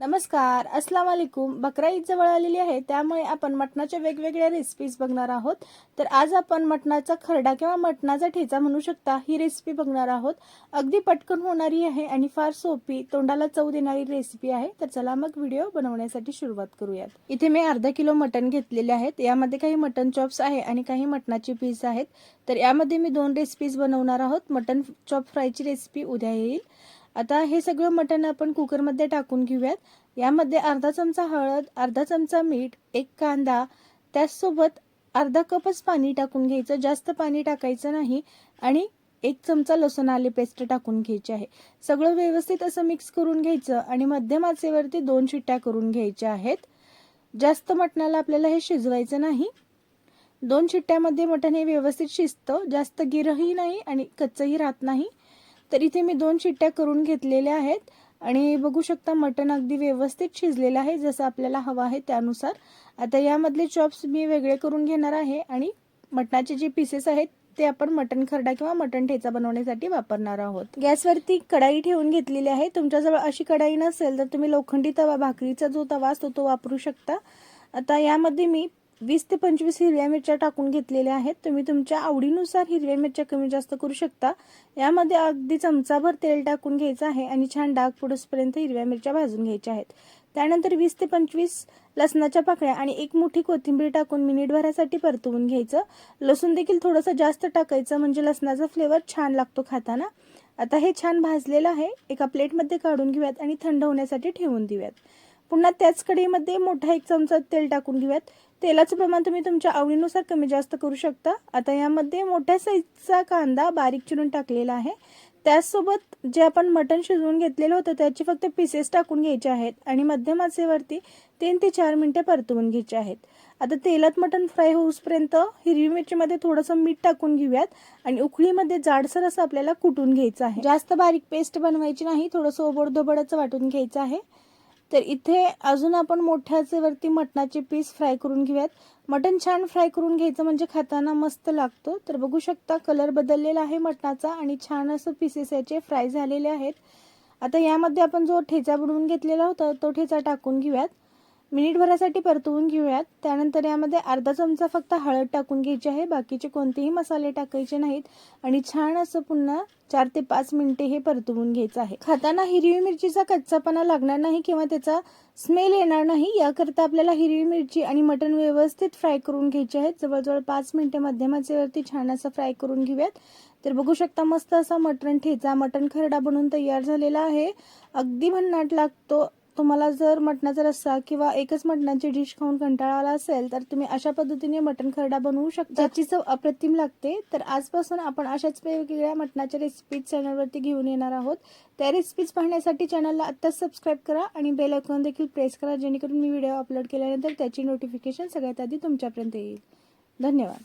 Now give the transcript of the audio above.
नमस्कार अस्सलाम वालेकुम. बकरा ईद जवळ आलेली आहे त्यामुळे आपण मटणाच्या वेगवेगळ्या रेसिपीज बघणार आहोत. तर आज आपण मटणाचा खरडा किंवा मटणाचा ठेचा म्हणू शकता ही रेसिपी बघणार आहोत. अगदी पटकन होणारी आहे आणि फार सोपी तोंडाला चव देणारी रेसिपी आहे. तर चला मग व्हिडिओ बनवण्यासाठी सुरुवात करूयात. इथे मी अर्धा किलो मटण घेतलेले आहेत. यामध्ये काही मटण चॉप्स आहे आणि काही मटणाचे पीस आहेत. तर यामध्ये मी दोन रेसिपीज बनवणार आहोत. मटण चॉप फ्रायची रेसिपी उद्या येईल. आता हे सगळं मटण आपण कुकरमध्ये टाकून घेऊयात. यामध्ये अर्धा चमचा हळद अर्धा चमचा मीठ एक कांदा त्याचसोबत अर्धा कपच पाणी टाकून घ्यायचं. जास्त पाणी टाकायचं नाही आणि एक चमचा लसूण आले पेस्ट टाकून घ्यायची आहे. सगळं व्यवस्थित असं मिक्स करून घ्यायचं आणि मध्यम आचेवरती दोन शिट्ट्या करून घ्यायच्या आहेत. जास्त मटणाला आपल्याला हे शिजवायचं नाही. दोन शिट्ट्यामध्ये मटण हे व्यवस्थित शिजतं. जास्त गिरही नाही आणि कच्चंही राहत नाही. तर इथे मी दोन शिट्ट्या करून घेतलेल्या आहेत. आणि बघू शकता मटण अगदी व्यवस्थित शिजलेलं आहे जसं आपल्याला हवं आहे त्यानुसार. आता यामधले चॉप्स मी वेगळे करून घेणार आहे आणि मटणाचे जे पीसेस आहेत ते आपण मटण खरडा किंवा मटण ठेचा बनवण्यासाठी वापरणार आहोत. गॅसवरती कढाई ठेवून घेतलेली आहे. तुमच्याजवळ अशी कढाई नसेल तर तुम्ही लोखंडी तवा भाकरीचा जो तवा असतो तो वापरू शकता. आता यामध्ये मी वीस ते पंचवीस हिरव्या मिरच्या टाकून घेतलेल्या आहेत. तुम्ही तुमच्या आवडीनुसार हिरव्या मिरच्या कमी जास्त करू शकता. यामध्ये अगदी चमचाभर तेल टाकून घ्यायचं आहे आणि छान डाग पुडसपर्यंत हिरव्या मिरच्या भाजून घ्यायच्या आहेत. त्यानंतर वीस ते पंचवीस लसणाच्या पाकळ्या आणि एक मोठी कोथिंबीर टाकून मिनिटभरासाठी परतवून घ्यायचं. लसूण देखील थोडंसं जास्त टाकायचं म्हणजे लसणाचा फ्लेवर छान लागतो खाताना. आता हे छान भाजलेलं आहे. एका प्लेटमध्ये काढून घेऊयात आणि थंड होण्यासाठी ठेवून देऊयात. पुन्हा त्याच कढईमध्ये मोठा एक चमचा तेल टाकून घेऊयात. तेलाचं प्रमाण तुम्ही तुमच्या आवडीनुसार कमी जास्त करू शकता. आता यामध्ये मोठ्या साईजचा कांदा बारीक चिरून टाकलेला आहे. त्याचसोबत जे आपण मटण शिजवून घेतलेलं होतं त्याचे फक्त पीसेस टाकून घ्यायचे आहेत आणि मध्यम आचेवरती तीन ते चार मिनिटे परतवून घ्यायचे आहेत. आता तेलात मटण फ्राय होऊसपर्यंत हिरवी मिरचीमध्ये थोडंसं मीठ टाकून घेऊयात आणि उकळीमध्ये जाडसर असं आपल्याला कुटून घ्यायचं आहे. जास्त बारीक पेस्ट बनवायची नाही थोडंसं ओबडधोबडचं वाटून घ्यायचं आहे. तर इथे अजून आपण मोठ्याचे वरती मटणाचे पीस फ्राय करून घेऊयात. मटण छान फ्राय करून घ्यायचं म्हणजे खाताना मस्त लागतो. तर बघू शकता कलर बदललेला आहे मटणाचा आणि छान असं पीसेस याचे फ्राय झालेले आहेत. आता यामध्ये आपण जो ठेचा बनवून घेतलेला होता तो ठेचा टाकून घेऊयात. मिनिटभरासाठी परतवून घेऊयात. त्यानंतर यामध्ये अर्धा चमचा फक्त हळद टाकून घ्यायची आहे. बाकीचे कोणतेही मसाले टाकायचे नाहीत. आणि छान असं पुन्हा चार ते पाच मिनिटे हे परतवून घ्यायचं आहे. खाताना हिरवी मिरचीचा कच्चापणा लागणार नाही किंवा त्याचा स्मेल येणार नाही याकरता आपल्याला हिरवी मिरची आणि मटण व्यवस्थित फ्राय करून घ्यायचे आहेत. जवळजवळ पाच मिनिटे मध्यमाचेवरती छान असं फ्राय करून घेऊयात. तर बघू शकता मस्त असा मटण ठेचा मटण खरडा बनून तयार झालेला आहे. अगदी भन्नाट लागतो. तुम्हाला जर मटणाचा रस्सा किंवा एकच मटणाची डिश खाऊन कंटाळा आला असेल तर तुम्ही अशा पद्धतीने मटण खरडा बनवू शकता. त्याची चव अप्रतिम लागते तर आजपासून आपण अशाच वेगवेगळ्या मटणाच्या रेसिपीज चॅनलवरती घेऊन येणार आहोत. त्या रेसिपीज पाहण्यासाठी चॅनलला आत्ताच सबस्क्राईब करा आणि बेल आयकॉन देखील प्रेस करा जेणेकरून मी व्हिडिओ अपलोड केल्यानंतर त्याची नोटिफिकेशन सगळ्यात आधी तुमच्यापर्यंत येईल. धन्यवाद.